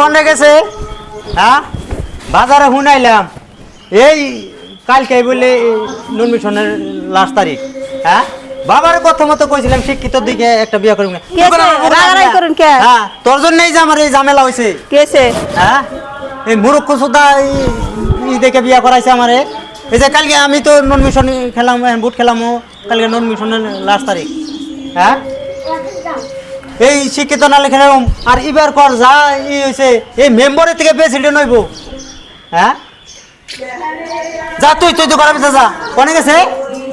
কনে গেছে? হ্যাঁ? বাজারে শুনাইলাম এই কালকে বলে নুন মিশনের লাস্ট তারিখ। হ্যাঁ? বাবার কথা মতো কইছিলাম শিক্ষিত দিকে একটা বিয়ে? করুন? হ্যাঁ তোর জন্যই যে আমার এই ঝামেলা হয়েছে কেছে হ্যাঁ? এই মুরুক্ষ সুদা ই দেখে বিয়া করাইছে আমারে। এই যে কালকে আমি তো নন মিশন খেলাম বুট খেলাম কালকে নন মিশনের লাস্ট তারিখ। হ্যাঁ? এই শিক্ষিত না লেখে এরকম। আর এবার কর যা ই হয়েছে এই মেম্বারের থেকে প্রেসিডেন্ট হইব। হ্যাঁ? যা তুই তুই তো করাবি যা। কোনে গেছে?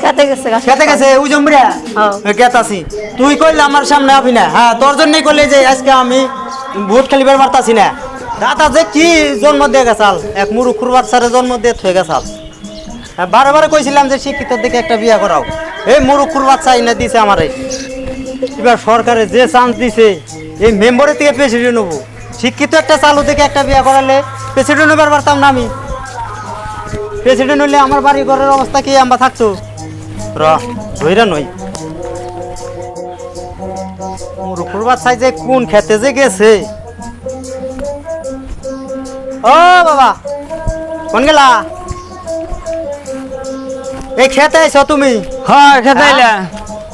খেতে গেছে খেতে গেছে ওই জমরিয়া হ্যাঁ। কেতাছি তুই কইলে আমার সামনে আবি না। হ্যাঁ তোর জন্যই কইলে যে আজকে আমি না। দাদা যে কি জন্ম দিয়ে গেছাল? এক মুরুখুর বাচ্চারে জন্ম দিয়ে থয়ে গেছাল। হ্যাঁ, বারে বারে কইছিলাম যে শিক্ষিত দিকে একটা বিয়া করাও। এই মুরুখুর বাচ্চা এনে দিছে আমারে। এবার সরকারে যে চান্স দিছে, এই মেম্বারের থেকে প্রেসিডেন্ট হব শিক্ষিত একটা চালু থেকে একটা বিয়া করালে প্রেসিডেন্ট হবার পারতাম না আমি। প্রেসিডেন্ট হইলে আমার বাড়ি ঘরের অবস্থা কি আমরা থাকতো? র ধইরা নই। মুরুখুর বাচ্চায় যে কোন খেতে যে গেছে? ও বাবা, কোন গেলা? এই খেতে আইছো তুমি? হয় খেতে আইলা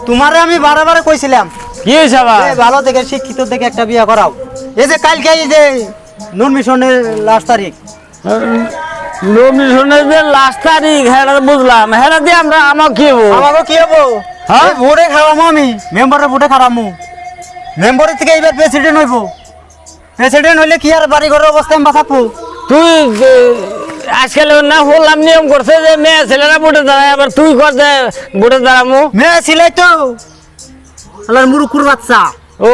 তোমারে আমি বারে বারে কইছিলাম। কি আবার? ভালো থেকে শিক্ষিত থেকে একটা বিয়া করাও। এই যে কালকে এই যে নুন মিশনের লাস্ট তারিখ। নমিশনের যে লাস্ট তারিখ হ্যাঁ বুঝলাম। হ্যাঁ দিয়ে আমরা আমার কি হব? আমাকে কি হব? হ্যাঁ? ভোটে খাওয়ামো আমি। মেম্বারের ভোটে খাওয়ামো। মেম্বারের থেকে এইবার প্রেসিডেন্ট হইব। প্রেসিডেন্ট হইলে কি আর বাড়ি ঘরের অবস্থা আমি থাকব তুই আজকাল না হলাম নিয়ম করছে যে মেয়ে ছেলেরা বুটে দাঁড়ায় আবার তুই করতে বুটে দাঁড়ামু। মেয়ে ছিলাই তো আল্লাহর মুরুকুর বাচ্চা। ও।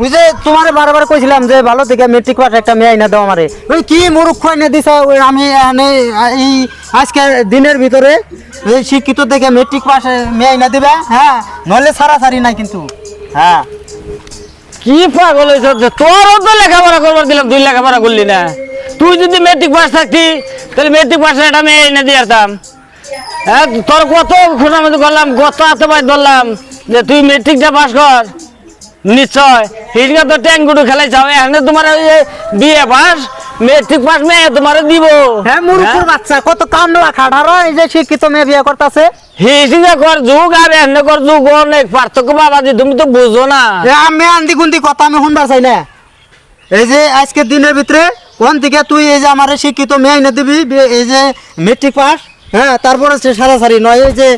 বুঝে তোমার বারবার কইছিলাম যে ভালো থেকে মেট্রিক পাস একটা মেয়ে আইনা দাও আমারে। ওই কি মুরুক্ষ আইনা দিছ? ওই আমি এই আজকে দিনের ভিতরে এই শিক্ষিত থেকে মেট্রিক পাস মেয়ে আইনা দিবা হ্যাঁ? সারা সারি নাই কিন্তু। হ্যাঁ। কি পাগল হয়েছে তোরও তো লেখাপড়া করবার দিলাম তুই লেখাপড়া করলি না। তুই যদি মেট্রিক পাস থাকতি তাহলে মেট্রিক পাসে একটা মেয়ে এনে দিয়ে আসতাম। হ্যাঁ তোর কত খোঁজামতি করলাম কত পাই ধরলাম যে তুই মেট্রিকটা পাস কর। নিশ্চয়। হিজকা তো ট্যাঙ্ক গুটু খেলাই চাও এখানে তোমার ওই বিয়ে পাস মেট্রিক পাস মেয়ে তোমার দিব। হ্যাঁ মুরুকুর বাচ্চা কত কামলা খাটার এই যে শিক্ষিত মেয়ে বিয়ে করতেছে। হিজকা কর যুগ আর এখানে কর যুগ অনেক পার্থক্য বাবাজি তুমি তো বুঝো না। আমি আন্দি গুন্দি কথা আমি শুনবার চাই না। এই যে আজকের দিনের ভিতরে কোন থেকে তুই এই যে আমার শিক্ষিত মেয়ে এনে দিবি এই যে মেট্রিক পাস হ্যাঁ তারপরে সে সারা সারি নয় এই যে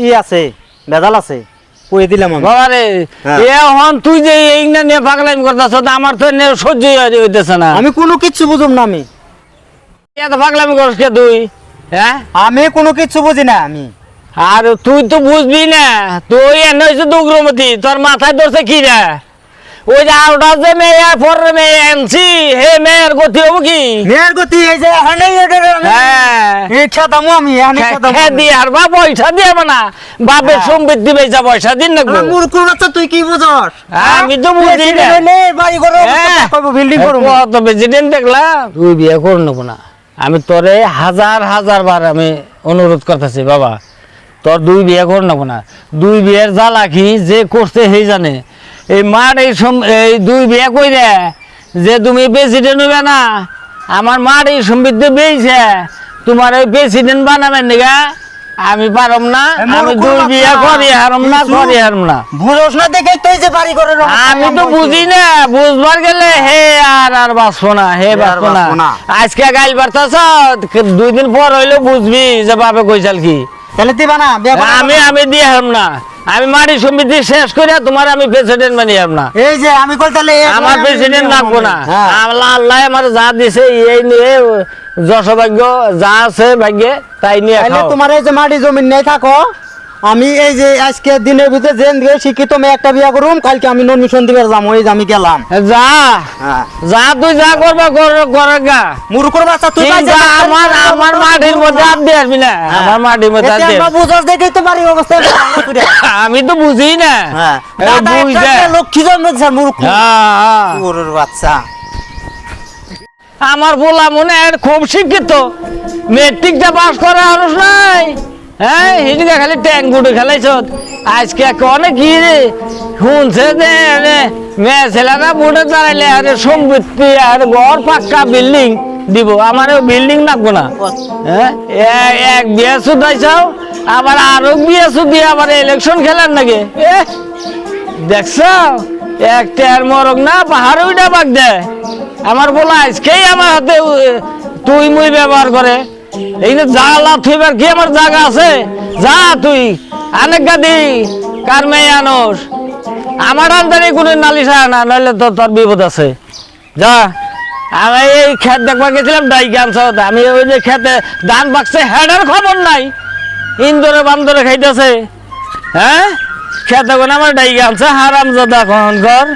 ই- আছে ভেজাল আছে কয়ে দিলাম আমি? বাবারে হ্যাঁ। এখন তুই যে এই না নিয়ে পাগলামি করতেছ আমার তো এনে সহ্যই হইতেছে না। আমি কোনো কিচ্ছু বুঝুম না আমি। এত পাগলামি করস কে তুই? হ্যাঁ? আমি কোনো কিচ্ছু বুঝি না আমি। আর তুই তো বুঝবি না তুই এনে হয়েছে তোর মাথায় ধরছে কি রে? ওই যে আরোটা যে মেয়ে পরের মেয়ে আনছি হে মেয়ের গতি হব কি? মেয়ের গতি এই যে হ্যাঁ। ইচ্ছা দামো আমি দামো দিয়ে আর বা পয়সা দিয়ে না। বাপের সম্পত্তি বেচা পয়সা দিন না বাচ্চা তুই কি বুঝস? আমি তো বুঝি না। বাড়ি ঘরে হ্যাঁ। বিল্ডিং করব। কত প্রেসিডেন্ট দেখলাম। তুই বিয়ে কর নেব না। আমি তোরে হাজার হাজার বার আমি অনুরোধ করতেছি বাবা। তোর দুই বিয়ে কর নেব না। দুই বিয়ের জ্বালা কি যে করছে সেই জানে। এই মার এই সম- এই দুই বিয়ে কইরে যে তুমি প্রেসিডেন্ট হবে না আমার মার এই সমৃদ্ধি বেয়েছে তোমার ওই প্রেসিডেন্ট বানাবেন নিগা আমি পারম না আমি দুই বিয়ে করি হারম না করি হারম না। বুঝোস না দেখে তুই যে বাড়ি অবস্থা আমি তো বুঝি না বুঝবার গেলে হে আর আর বাঁচবো না হে হে না। আজকে গাইল বার্তাছ দুই দিন পর হইলে বুঝবি যে বাপে কইসাল কি। তাহলে দিবা না আমি আমি দিয়ে হাম না। আমি মাটি সমিতি শেষ করে তোমার আমি প্রেসিডেন্ট মানি হাম না। এই যে আমি কল তাহলে আমার আমি প্রেসিডেন্ট লাগবো না। হ্যাঁ। আল্লাহ আল্লাহ আমার যা দিছে এই নিয়ে যশ ভাগ্য যা আছে ভাগ্যে তাই নিয়ে তোমার এই যে মাটি জমি নেই থাকো। আমি এই যে আজকে দিনের ভিতরে জেন দিয়ে শিক্ষিত মেয়ে একটা বিয়া করুম কালকে আমি নন মিশন দিবার যাব এই যে আমি গেলাম। যা হ্যাঁ। যা তুই যা করবা কর করে গা। মুরুকুর বাচ্চা তুই পাইছিস? আমার আমার মাটির মধ্যে আর দিয়ে আসবি না। হ্যাঁ। আমার মাটির মধ্যে এতে দিয়ে বুঝোস দেখেই তো বাড়ি অবস্থা আমি তো বুঝি না। হ্যাঁ। যে লক্ষ্মী মুরুকু হ্যাঁ, হ্যাঁ। গরুর বাচ্চা। আমার বলা মনে খুব শিক্ষিত। মেট্রিকটা পাস করা মানুষ নাই। খালি কনে শুনছে যে সম্পত্তি পাক্কা বিল্ডিং দিব। আমার বিল্ডিং লাগবো না। হ্যাঁ এক বিয়ে শুধাইছাও, আবার আরও বিয়ে শুধু, আবার ইলেকশন খেলার নাকি দেখছ এক আর মরক না, পাহাড়ে উঠা বাগ দেয়। আমার বলা, আজকেই আমার হাতে তুই মুই ব্যবহার করে। এই জাগা থইবার কি আমার জায়গা আছে? যা তুই। অনেক গাদি, কার মেয়ে আনোস? আমার আন্দারে কোনো নালিশ না নাহলে তো তোর বিপদ আছে। যা। আমি এই খেত দেখবার গেছিলাম ডাই গামছ আমি ওই যে খেতে ধান বাক্সে হেডার খবর নাই। ইন্দোরে বান্দরে খাইতেছে। হ্যাঁ? খেতে আমার ডাই গামছে হারাম জাদা কখন ঘর।